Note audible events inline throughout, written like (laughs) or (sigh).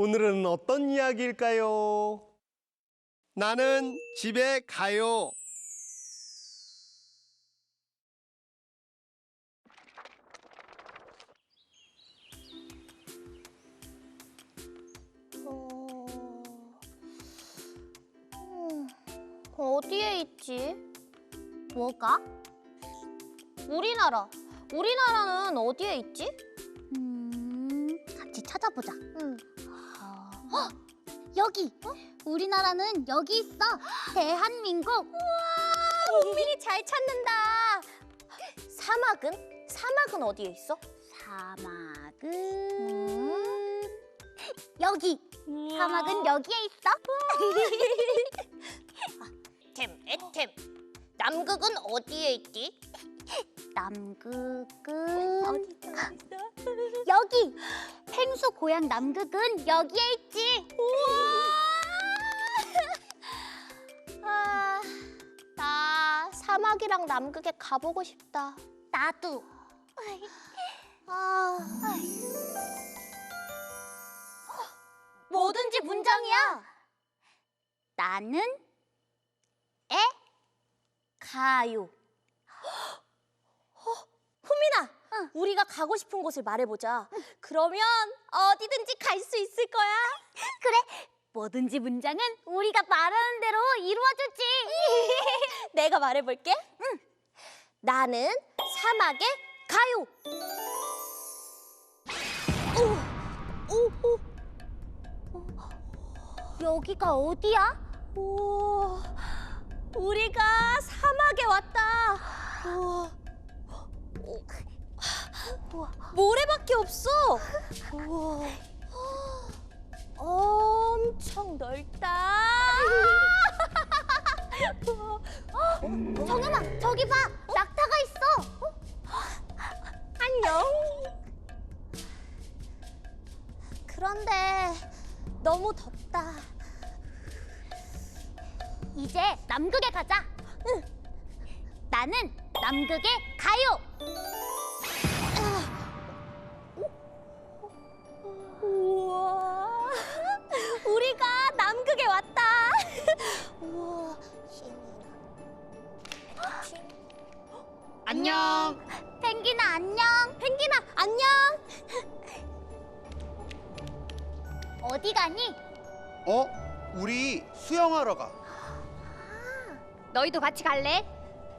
오늘은 어떤 이야기일까요? 나는 집에 가요. 어... 음, 어디에 있지? 뭐가? 우리나라. 우리나라는 어디에 있지? 음, 같이 찾아보자. 응. 어, 여기. 우리나라는 여기 있어. 대한민국. 국민이 잘 찾는다. 사막은? 사막은 어디에 있어? 사막은 여기. 사막은 여기에 있어. (laughs) 템, 에템. 남극은 어디에 있지? 남극은 여기. 펭수 고향 남극은 여기에 있지. (laughs) 아, 나 사막이랑 남극에 가보고 싶다. 나도. 아, 뭐든지 문장이야. 나는 에? 가요. 후민아, 우리가 가고 싶은 곳을 말해보자. 그러면 어디든지 갈 수 있을 거야. (laughs) 그래. 뭐든지 문장은 우리가 말하는 대로 이루어주지. (laughs) 내가 말해볼게. 응. 나는 사막에 가요. 오, 오, 여기가 어디야? 오, 우리가 사막에 왔다. 우와, 모래밖에 없어. 우와. 엄청 넓다. 우와. 정연아, 저기 봐. 낙타가 있어. 안녕. 그런데 너무 덥다. 이제 남극에 가자. 응. 나는 남극에 가요. 우와, 우리가 남극에 왔다. 우와, 안녕. 펭귄아 안녕. 펭귄아 안녕. 어디 가니? 어? 우리 수영하러 가. 너희도 같이 갈래?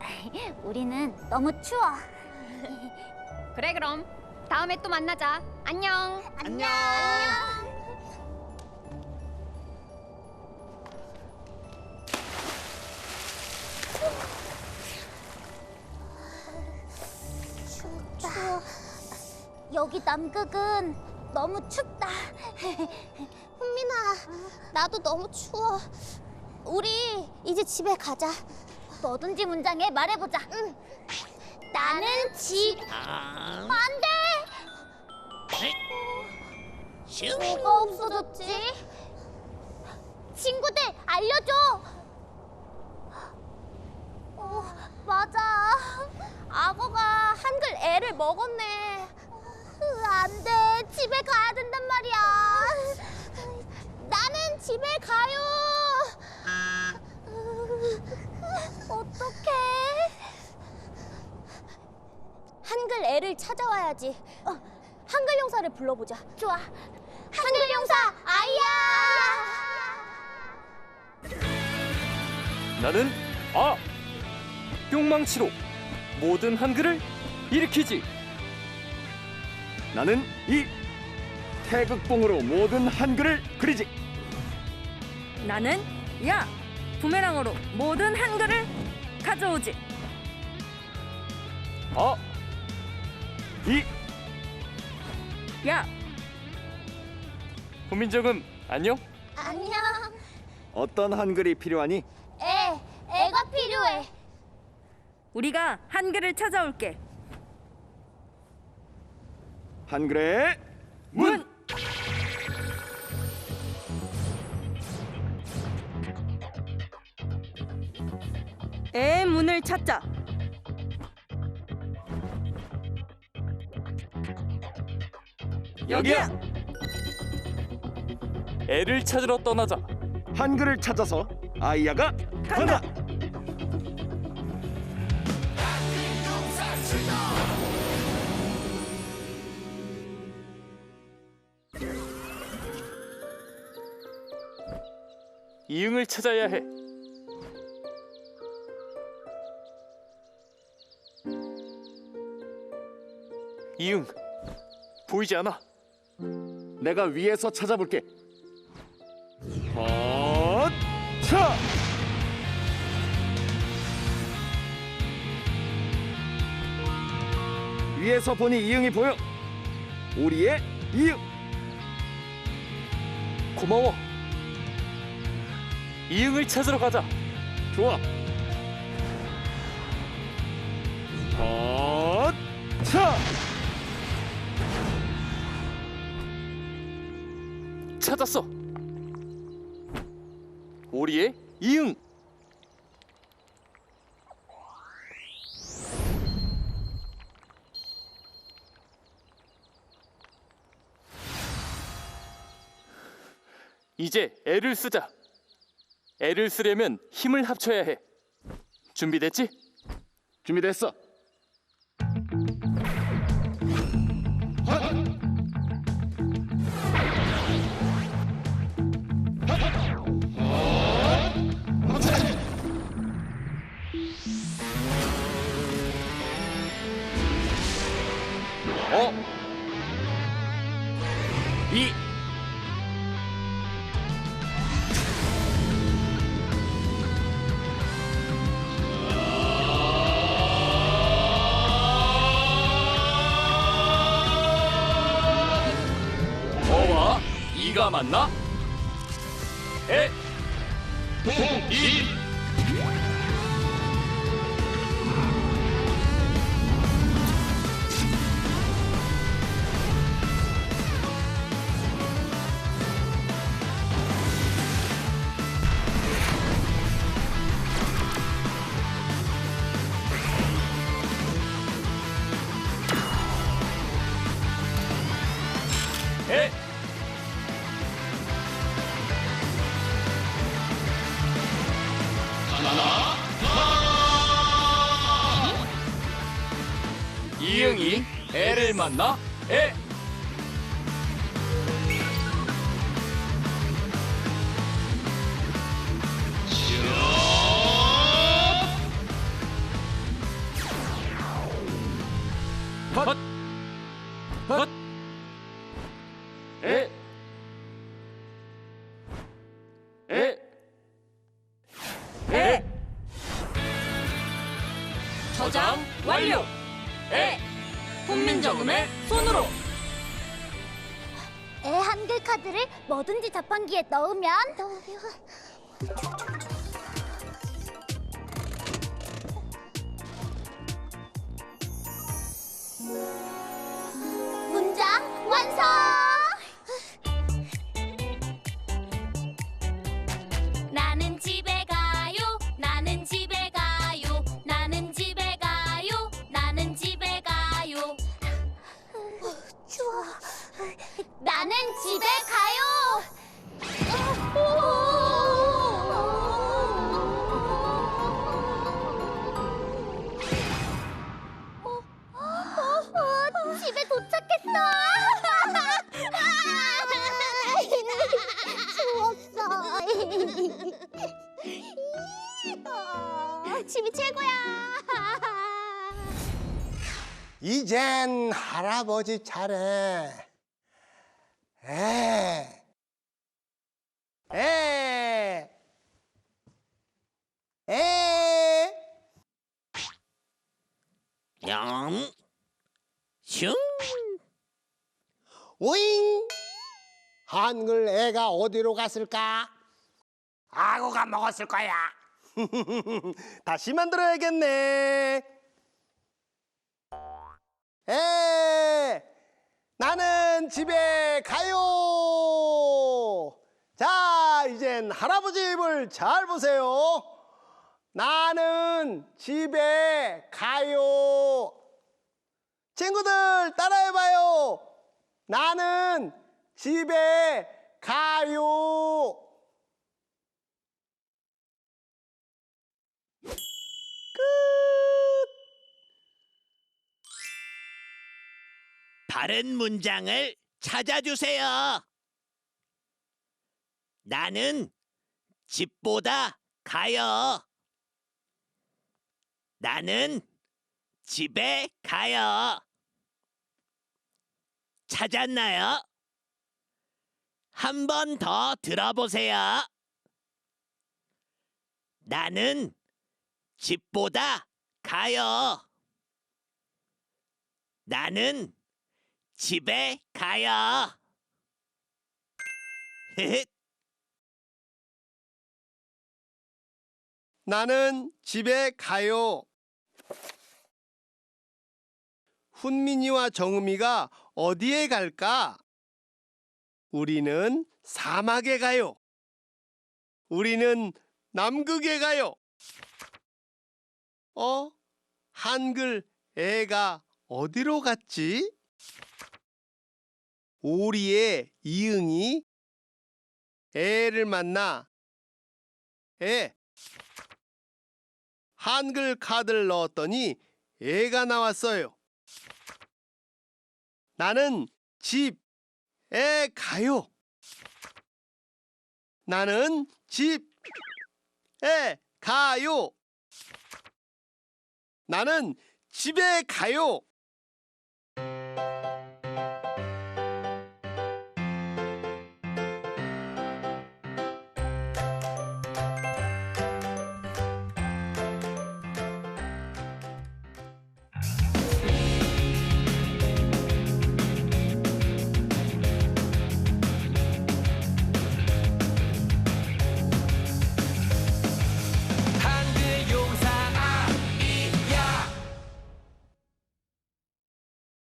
(laughs) 우리는 너무 추워. 그래 그럼 다음에 또 만나자. 안녕. 안녕. 춥다. 여기 남극은 너무 춥다. 훈민아, 나도 너무 추워. 우리 이제 집에 가자. 뭐든지 문장에 말해보자. 응. 나는 집. 아. 안 돼. 뭐가 없어졌지? 친구들 알려줘. 어, 맞아. 악어가 한글 애를 먹었네. 으, 안 돼. 집에 가야 된단 말이야. 나는 집에 가요. 어떡해. 한글 애를 찾아와야지. 어, 한글 용사를 불러보자. 좋아. 한글 용사 아이야. 나는 아 뿅망치로 모든 한글을 일으키지 나는 이 태극봉으로 모든 한글을 그리지 나는 야 부메랑으로 모든 한글을 가져오지 아 이. 야. 후민정음 안녕? 안녕. 어떤 한글이 필요하니? 애, 애가 필요해. 우리가 한글을 찾아올게. 한글의 문. 애 문을 찾자 여기야 애를 찾으러 떠나자. 한글을 찾아서 아이야가 간다. 이응을 찾아야 해. 이응 보이지 않아? 내가 위에서 찾아볼게. 헛! 차! 위에서 보니 이응이 보여. 우리의 이응. 고마워. 이응을 찾으러 가자. 좋아. 헛! 차! 찾았어. 오리의 이응. 이제 애를 쓰자. 애를 쓰려면 힘을 합쳐야 해. 준비됐지? 준비됐어. 어? 이 어와 이가 맞나? 에, 이. 이응이 애를 만나 애. 헛. 헛. 자판기에 넣으면 할아버지 차례. 에. 에. 에. 영, 슝, 오잉. 한글 애가 어디로 갔을까? 아구가 먹었을 거야. (laughs) 다시 만들어야겠네. 에. 집에 가요. 자, 이젠 할아버지 입을 잘 보세요. 나는 집에 가요. 친구들 따라해봐요. 나는 집에 가요. 바른 문장을 찾아주세요. 나는 집보다 가요. 나는 집에 가요. 찾았나요? 한 번 더 들어보세요. 나는 집보다 가요. 나는 집에 가요. (laughs) 나는 집에 가요. 훈민이와 정음이가 어디에 갈까? 우리는 사막에 가요. 우리는 남극에 가요. 어? 한글 애가 어디로 갔지? 오리의 이응이 애를 만나 애 한글 카드를 넣었더니 애가 나왔어요. 나는 집에 가요. 나는 집에 가요. 나는 집에 가요.